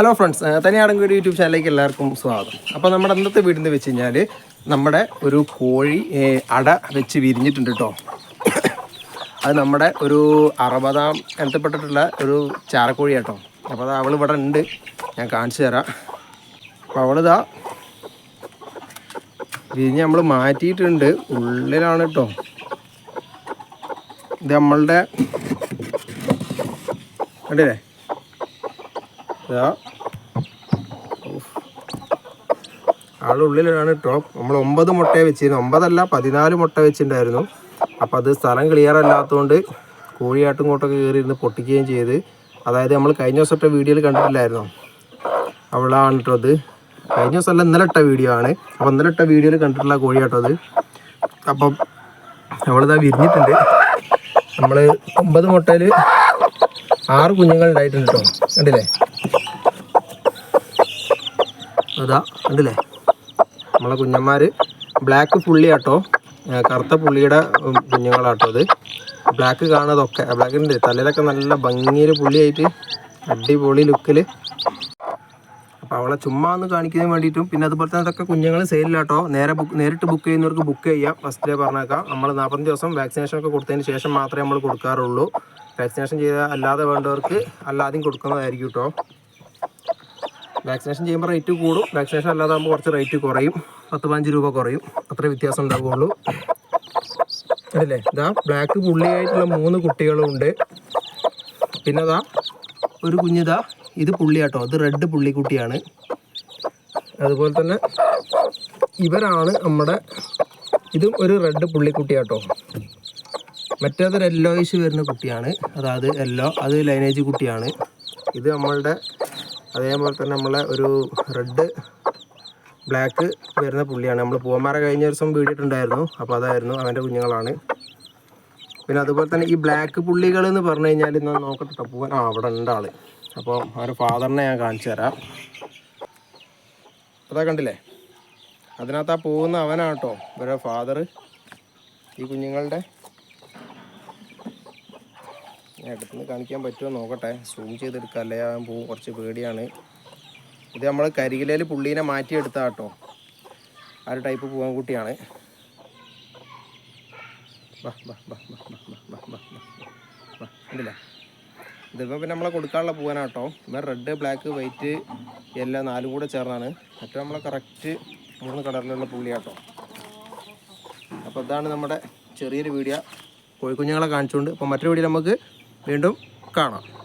Hello friends തനിയാടം തനിയാടങ്കൂടി YouTube ചാനലിലേക്ക് എല്ലാവർക്കും സ്വാഗതം. അപ്പോൾ നമ്മുടെ അന്നത്തെ വീടിന്ന് വെച്ച് കഴിഞ്ഞാൽ നമ്മുടെ ഒരു കോഴി അട വെച്ച് വിരിഞ്ഞിട്ടുണ്ട് കേട്ടോ അത് നമ്മുടെ ഒരു അറുപതാം എണ്ണത്തിൽപ്പെട്ടിട്ടുള്ള ഒരു ചാരക്കോഴി കേട്ടോ അപ്പോൾ അത് അവൾ ഇവിടെ ഉണ്ട്. ഞാൻ കാണിച്ചു തരാം. അപ്പോൾ അവളിതാ വിരിഞ്ഞ് നമ്മൾ മാറ്റിയിട്ടുണ്ട്. ഉള്ളിലാണ് കേട്ടോ ഇത് നമ്മളുടെ കണ്ടില്ലേ? ആളുള്ളിലാണ് കേട്ടോ നമ്മൾ ഒമ്പത് മുട്ടയെ വെച്ചിരുന്നു. ഒമ്പതല്ല പതിനാല് മുട്ട വെച്ചിട്ടുണ്ടായിരുന്നു അപ്പം അത് സ്ഥലം ക്ലിയർ അല്ലാത്തതുകൊണ്ട് കോഴിയാട്ടും കൂട്ടൊക്കെ കയറി ഇരുന്ന് പൊട്ടിക്കുകയും ചെയ്ത്. അതായത് നമ്മൾ കഴിഞ്ഞ ദിവസത്തെ വീഡിയോയിൽ കണ്ടിട്ടില്ലായിരുന്നോ? അവളാണ് കേട്ടോ അത്. കഴിഞ്ഞ ദിവസമല്ല ഇന്നലെ ഇട്ട വീഡിയോ ആണ്. അപ്പം ഇന്നലെ ഇട്ട വീഡിയോയിൽ കണ്ടിട്ടുള്ള കോഴിയാട്ടോ അത്. അപ്പം അവളിതാ വിരിഞ്ഞിട്ടുണ്ട്. നമ്മൾ ഒമ്പത് മുട്ടയിൽ ആറ് കുഞ്ഞുങ്ങൾ ഉണ്ടായിട്ടുണ്ട് കേട്ടോ കണ്ടില്ലേ? അതാ കണ്ടില്ലേ? നമ്മളെ കുഞ്ഞന്മാർ ബ്ലാക്ക് പുള്ളി ആട്ടോ. കറുത്ത പുള്ളിയുടെ കുഞ്ഞുങ്ങളാട്ടോ അത് ബ്ലാക്ക് കാണാതൊക്കെ. ബ്ലാക്കിന്റെ തലയിലൊക്കെ നല്ല ഭംഗിയിൽ പുള്ളിയായിട്ട് അടിപൊളി ലുക്കിൽ അപ്പോൾ അവളെ ചുമ്മാ ഒന്ന് കാണിക്കുന്നതിന് വേണ്ടിയിട്ടും പിന്നെ അതുപോലെ തന്നെ അതൊക്കെ കുഞ്ഞുങ്ങൾ സെയിലാട്ടോ നേരെ ബുക്ക് നേരിട്ട് ബുക്ക് ചെയ്യുന്നവർക്ക് ബുക്ക് ചെയ്യാം. ഫസ്റ്റ് ഡേ പറഞ്ഞേക്കാം. നമ്മൾ നാൽപ്പത്തഞ്ച് ദിവസം വാക്സിനേഷൻ ഒക്കെ കൊടുത്തതിന് ശേഷം മാത്രമേ നമ്മൾ കൊടുക്കാറുള്ളൂ. വാക്സിനേഷൻ ചെയ്ത അല്ലാതെ വേണ്ടവർക്ക് അല്ലാതെയും കൊടുക്കുന്നതായിരിക്കും കേട്ടോ വാക്സിനേഷൻ ചെയ്യുമ്പോൾ റേറ്റ് കൂടും. വാക്സിനേഷൻ അല്ലാതെ ആകുമ്പോൾ കുറച്ച് റേറ്റ് കുറയും. പത്ത് പതിനഞ്ച് രൂപ കുറയും. അത്ര വ്യത്യാസം ഉണ്ടാവുകയുള്ളൂ. അതല്ലേ ഇതാ ബ്ലാക്ക് പുള്ളിയായിട്ടുള്ള മൂന്ന് കുട്ടികളുണ്ട്. പിന്നെ അതാ ഒരു കുഞ്ഞിതാ ഇത്. പുള്ളിയാട്ടോ. ഇത് റെഡ് പുള്ളിക്കുട്ടിയാണ്. അതുപോലെ തന്നെ ഇവരാണ് നമ്മുടെ ഇതും ഒരു റെഡ് പുള്ളിക്കുട്ടിയാട്ടോ. മറ്റേതൊരു യെല്ലോയിഷ് വരുന്ന കുട്ടിയാണ്. അതായത് യെല്ലോ അത് ലൈനേജ് കുട്ടിയാണ്. ഇത് നമ്മളുടെ അതേപോലെ തന്നെ നമ്മളെ ഒരു റെഡ് ബ്ലാക്ക് വരുന്ന പുള്ളിയാണ്. നമ്മൾ പൂവന്മാരെ കഴിഞ്ഞ ദിവസം വീടിയിട്ടുണ്ടായിരുന്നു. അപ്പോൾ അതായിരുന്നു അവന്റെ കുഞ്ഞുങ്ങളാണ്. പിന്നെ അതുപോലെ തന്നെ ഈ ബ്ലാക്ക് പുള്ളികൾ എന്ന് പറഞ്ഞു കഴിഞ്ഞാൽ ഇന്ന് നോക്കട്ടെ പൂവൻ ആ അവിടെ ഉണ്ട് അപ്പോൾ അവന്റെ ഫാദറിനെ ഞാൻ കാണിച്ചു തരാം. അതാ കണ്ടില്ലേ? അതിനകത്ത് ആ പോകുന്ന അവനാട്ടോ ഇവരുടെ ഫാദർ ഈ കുഞ്ഞുങ്ങളുടെ ഞാൻ അടുത്തുനിന്ന് കാണിക്കാൻ പറ്റുമോ നോക്കട്ടെ. സൂം ചെയ്തെടുക്കാം അല്ലേ? ആ പോകും കുറച്ച് പേടിയാണ്. ഇത് നമ്മൾ കരികിലയിൽ പുള്ളീനെ മാറ്റിയെടുത്താ കേട്ടോ. ആ ഒരു ടൈപ്പ് പൂവൻ കുട്ടിയാണ് ഇതിപ്പോൾ പിന്നെ നമ്മളെ കൊടുക്കാനുള്ള പൂവനാണ് കേട്ടോ. ഇവ റെഡ് ബ്ലാക്ക് വൈറ്റ് എല്ലാം നാലും കൂടെ ചേർന്നാണ്. മറ്റേ നമ്മളെ കറക്റ്റ് മൂന്ന് കളറിലുള്ള പുള്ളിയാട്ടോ അപ്പോൾ ഇതാണ് നമ്മുടെ ചെറിയൊരു വീഡിയോ കോഴിക്കുഞ്ഞുങ്ങളെ കാണിച്ചുകൊണ്ട് അപ്പോൾ മറ്റൊരു വീഡിയോ നമുക്ക് വീണ്ടും കാണാം.